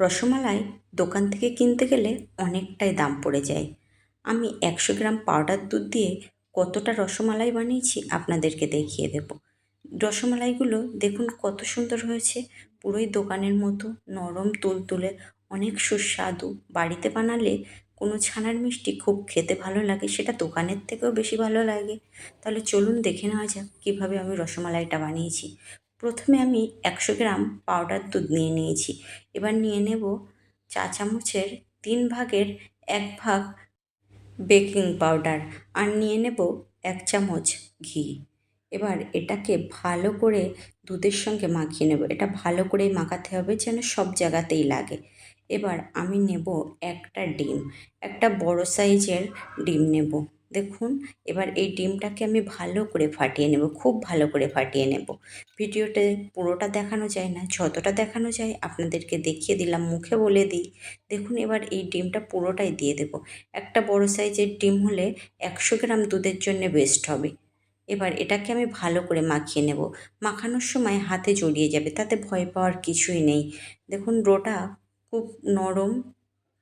রসমালাই দোকান থেকে কিনতে গেলে অনেকটাই দাম পড়ে যায়। আমি একশো গ্রাম পাউডার দুধ দিয়ে কতটা রসমালাই বানিয়েছি আপনাদেরকে দেখিয়ে দেবো। রসমালাইগুলো দেখুন কত সুন্দর হয়েছে। পুরোই দোকানের মতো নরম তুলতুলে অনেক সুস্বাদু। বাড়িতে বানালে কোনো ছানার মিষ্টি খুব খেতে ভালো লাগে, সেটা দোকানের থেকেও বেশি ভালো লাগে। তাহলে চলুন দেখে নেওয়া যাক কীভাবে আমি রসমালাইটা বানিয়েছি। প্রথমে আমি একশো গ্রাম পাউডার দুধ নিয়ে নিয়েছি। এবার নিয়ে নেব চা চামচের তিন ভাগের এক ভাগ বেকিং পাউডার আর নিয়ে নেব এক চামচ ঘি। এবার এটাকে ভালো করে দুধের সঙ্গে মাখিয়ে নেব। এটা ভালো করেই মাখাতে হবে যেন সব জায়গাতেই লাগে। এবার আমি নেব একটা ডিম। একটা বড় সাইজের ডিম নেব। দেখুন, এবার এই ডিমটাকে আমি ভালো করে ফাটিয়ে নেব, খুব ভালো করে ফাটিয়ে নেব। ভিডিওতে পুরোটা দেখানো যায় না, যতটা দেখানো যায় আপনাদেরকে দেখিয়ে দিলাম, মুখে বলে দিই। দেখুন, এবার এই ডিমটা পুরোটাই দিয়ে দেব। একটা বড় সাইজের ডিম হলে একশো গ্রাম দুধের জন্য বেস্ট হবে। এবার এটাকে আমি ভালো করে মাখিয়ে নেব। মাখানোর সময় হাতে জড়িয়ে যাবে, তাতে ভয় পাওয়ার কিছুই নেই। দেখুন, রোটা খুব নরম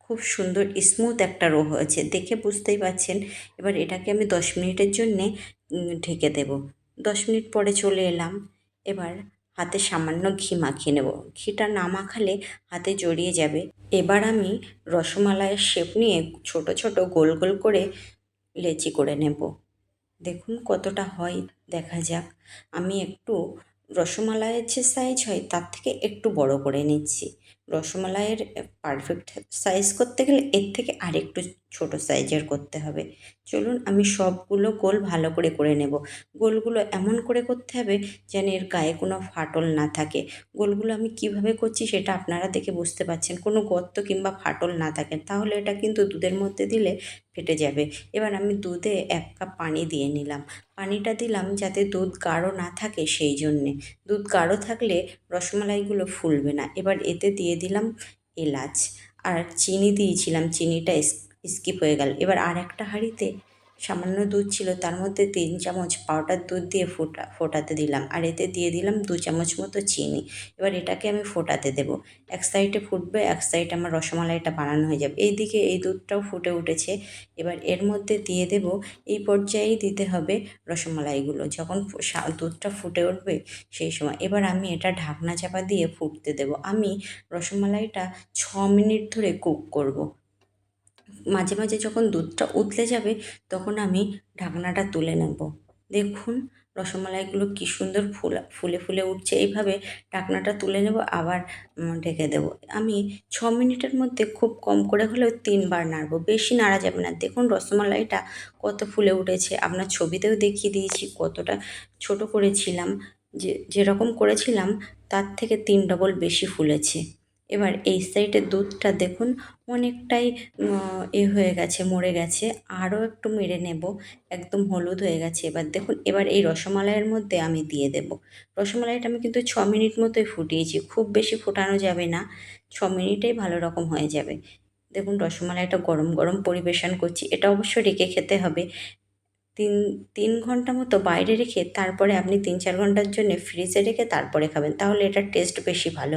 খুব সুন্দর স্মুথ একটা রো হয়েছে। দেখে বুঝতেই পারছেন। এবার এটাকে আমি দশ মিনিটের জন্যে ঢেকে দেব। দশ মিনিট পরে চলে এলাম। এবার হাতে সামান্য ঘি মাখিয়ে নেব। ঘিটা না মাখালে হাতে জড়িয়ে যাবে। এবার আমি রসমালাইয়ের শেপ নিয়ে ছোট ছোট, গোল গোল করে লেচি করে নেব। দেখুন কতটা হয়, দেখা যাক। আমি একটু রসমালাইয়ের যে সাইজ হয়, তার থেকে একটু বড় করে নিচ্ছি। রসমালাইয়ের পারফেক্ট সাইজ করতে গেলে এর থেকে আরেকটু ছোট সাইজের করতে হবে। চলুন আমি সবগুলো গোল ভালো করে করে নেব। গোলগুলো এমন করে করতে হবে যেন এর গায়ে কোনো ফাটল না থাকে। গোলগুলো আমি কীভাবে করছি সেটা আপনারা দেখে বুঝতে পারছেন। কোনো গর্ত কিংবা ফাটল না থাকে, তাহলে এটা কিন্তু দুধের মধ্যে দিলে ফেটে যাবে। এবার আমি দুধে এক কাপ পানি দিয়ে নিলাম। পানিটা দিলাম যাতে দুধ গাঢ় না থাকে সেই জন্যে। দুধ গাঢ় থাকলে রসমালাইগুলো ফুলবে না। এবার এতে দিয়ে দিলাম এলাচ আর চিনি দিয়েছিলাম চিনিটা স্কিপ হয়ে গেল। এবার আর একটা হাঁড়িতে সামান্য দুধ ছিল, তার মধ্যে তিন চামচ পাউডার দুধ দিয়ে ফোটা, ফোটাতে দিলাম। আর এতে দিয়ে দিলাম দু চামচ মতো চিনি। এবার এটাকে আমি ফোটাতে দেবো। এক সাইডে ফুটবে, এক সাইডে আমার রসমালাইটা বানানো হয়ে যাবে। এই দিকে এই দুধটাও ফুটে উঠেছে। এবার এর মধ্যে দিয়ে দেব, এই পর্যায়েই দিতে হবে রসমালাইগুলো। যখন দুধটা ফুটে উঠবে সেই সময়। এবার আমি এটা ঢাকনা চাপা দিয়ে ফুটতে দেব। আমি রসমালাইটা ছ মিনিট ধরে কুক করব। মাঝে মাঝে যখন দুধটা উতলে যাবে, তখন আমি ঢাকনাটা তুলে নেব। দেখুন রসমালাইগুলো কী সুন্দর ফুলা, ফুলে ফুলে উঠছে। এইভাবে ঢাকনাটা তুলে নেব, আবার ঢেকে দেব। আমি ছ মিনিটের মধ্যে খুব কম করে হলেও তিনবার নাড়ব। বেশি নাড়া যাবে না। দেখুন রসমালাইটা কত ফুলে উঠেছে। আপনার ছবিতেও দেখিয়ে দিয়েছি কতটা ছোট করেছিলাম। যে, যেরকম করেছিলাম, তার থেকে তিন ডবল বেশি ফুলেছে। এবার এই সাইডের দুধটা দেখুন, অনেকটাই এ হয়ে গেছে, মরে গেছে, আরও একটু মেরে নেব, একদম হলুদ হয়ে গেছে। এবার দেখুন, এবার এই রসমালাইয়ের মধ্যে আমি দিয়ে দেব। রসমালাইটা আমি কিন্তু ছ মিনিট মতোই ফুটিয়েছি, খুব বেশি ফোটানো যাবে না, ছ মিনিটেই ভালো রকম হয়ে যাবে। দেখুন, রসমালাইটা গরম গরম পরিবেশন করছি, এটা অবশ্য রেখে খেতে হবে। তিন তিন ঘণ্টা মতো বাইরে রেখে তারপরে আপনি তিন চার ঘণ্টার জন্য ফ্রিজে রেখে তারপরে খাবেন, তাহলে এটার টেস্ট বেশি ভালো